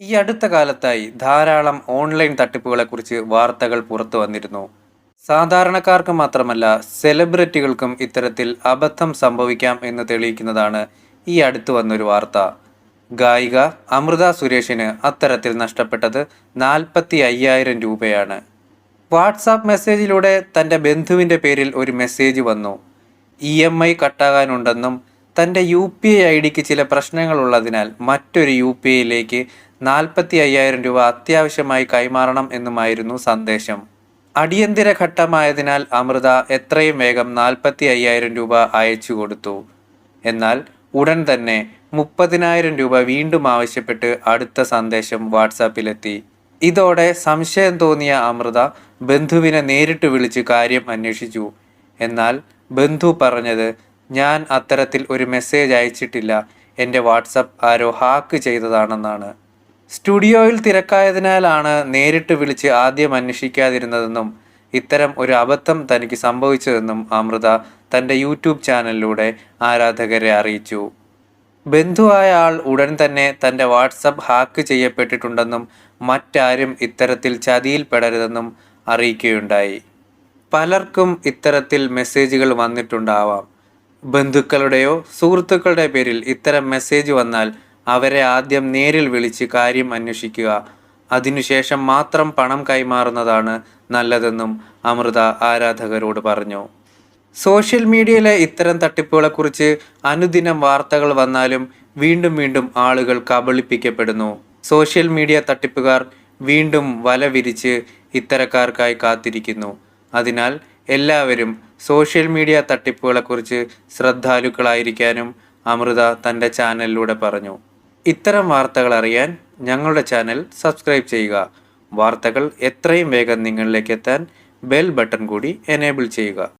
ഈ അടുത്ത കാലത്തായി ധാരാളം ഓൺലൈൻ തട്ടിപ്പുകളെക്കുറിച്ച് വാർത്തകൾ പുറത്തു വന്നിരുന്നു. സാധാരണക്കാർക്ക് മാത്രമല്ല സെലിബ്രിറ്റികൾക്കും ഇത്തരത്തിൽ അബദ്ധം സംഭവിക്കാം എന്ന് തെളിയിക്കുന്നതാണ് ഈ അടുത്തു വന്നൊരു വാർത്ത. ഗായിക അമൃത സുരേഷിന് അത്തരത്തിൽ നഷ്ടപ്പെട്ടത് നാൽപ്പത്തി അയ്യായിരം രൂപയാണ്. വാട്സാപ്പ് മെസ്സേജിലൂടെ തന്റെ ബന്ധുവിന്റെ പേരിൽ ഒരു മെസ്സേജ് വന്നു. ഇ എം ഐ കട്ടാകാനുണ്ടെന്നും തന്റെ യു പി ഐ ഐ ഡിക്ക് ചില പ്രശ്നങ്ങളുള്ളതിനാൽ മറ്റൊരു യു പി ഐയിലേക്ക് നാൽപ്പത്തി അയ്യായിരം രൂപ അത്യാവശ്യമായി കൈമാറണം എന്നുമായിരുന്നു സന്ദേശം. അടിയന്തര ഘട്ടമായതിനാൽ അമൃത എത്രയും വേഗം നാൽപ്പത്തി അയ്യായിരം രൂപ അയച്ചു കൊടുത്തു. എന്നാൽ ഉടൻ തന്നെ മുപ്പതിനായിരം രൂപ വീണ്ടും ആവശ്യപ്പെട്ട് അടുത്ത സന്ദേശം വാട്സാപ്പിലെത്തി. ഇതോടെ സംശയം തോന്നിയ അമൃത ബന്ധുവിനെ നേരിട്ട് വിളിച്ച് കാര്യം അന്വേഷിച്ചു. എന്നാൽ ബന്ധു പറഞ്ഞത് ഞാൻ അത്തരത്തിൽ ഒരു മെസ്സേജ് അയച്ചിട്ടില്ല. എന്റെ വാട്സപ്പ് ആരോ ഹാക്ക് ചെയ്തതാണെന്നാണ്. സ്റ്റുഡിയോയിൽ തിരക്കായതിനാലാണ് നേരിട്ട് വിളിച്ച് ആദ്യം അന്വേഷിക്കാതിരുന്നതെന്നും ഇത്തരം ഒരു അബദ്ധം തനിക്ക് സംഭവിച്ചതെന്നും അമൃത തന്റെ യൂട്യൂബ് ചാനലിലൂടെ ആരാധകരെ അറിയിച്ചു. ബന്ധുവായ ആൾ ഉടൻ തന്നെ തന്റെ വാട്സപ്പ് ഹാക്ക് ചെയ്യപ്പെട്ടിട്ടുണ്ടെന്നും മറ്റാരും ഇത്തരത്തിൽ ചതിയിൽപ്പെടരുതെന്നും അറിയിക്കുകയുണ്ടായി. പലർക്കും ഇത്തരത്തിൽ മെസ്സേജുകൾ വന്നിട്ടുണ്ടാവാം. ബന്ധുക്കളുടെയോ സുഹൃത്തുക്കളുടെ പേരിൽ ഇത്തരം മെസ്സേജ് വന്നാൽ അവരെ ആദ്യം നേരിൽ വിളിച്ച് കാര്യം അന്വേഷിക്കുക. അതിനുശേഷം മാത്രം പണം കൈമാറുന്നതാണ് നല്ലതെന്നും അമൃത ആരാധകരോട് പറഞ്ഞു. സോഷ്യൽ മീഡിയയിലെ ഇത്തരം തട്ടിപ്പുകളെക്കുറിച്ച് അനുദിനം വാർത്തകൾ വന്നാലും വീണ്ടും വീണ്ടും ആളുകൾ കബളിപ്പിക്കപ്പെടുന്നു. സോഷ്യൽ മീഡിയ തട്ടിപ്പുകാർ വീണ്ടും വല വിരിച്ച് ഇത്തരക്കാർക്കായി കാത്തിരിക്കുന്നു. അതിനാൽ എല്ലാവരും സോഷ്യൽ മീഡിയ തട്ടിപ്പുകളെക്കുറിച്ച് ശ്രദ്ധാലുക്കളായിരിക്കാനും അമൃത തന്റെ ചാനലിലൂടെ പറഞ്ഞു. ഇത്തരം വാർത്തകൾ അറിയാൻ ഞങ്ങളുടെ ചാനൽ സബ്സ്ക്രൈബ് ചെയ്യുക. വാർത്തകൾ എത്രയും വേഗം നിങ്ങളിലേക്ക് എത്താൻ ബെൽ ബട്ടൺ കൂടി എനേബിൾ ചെയ്യുക.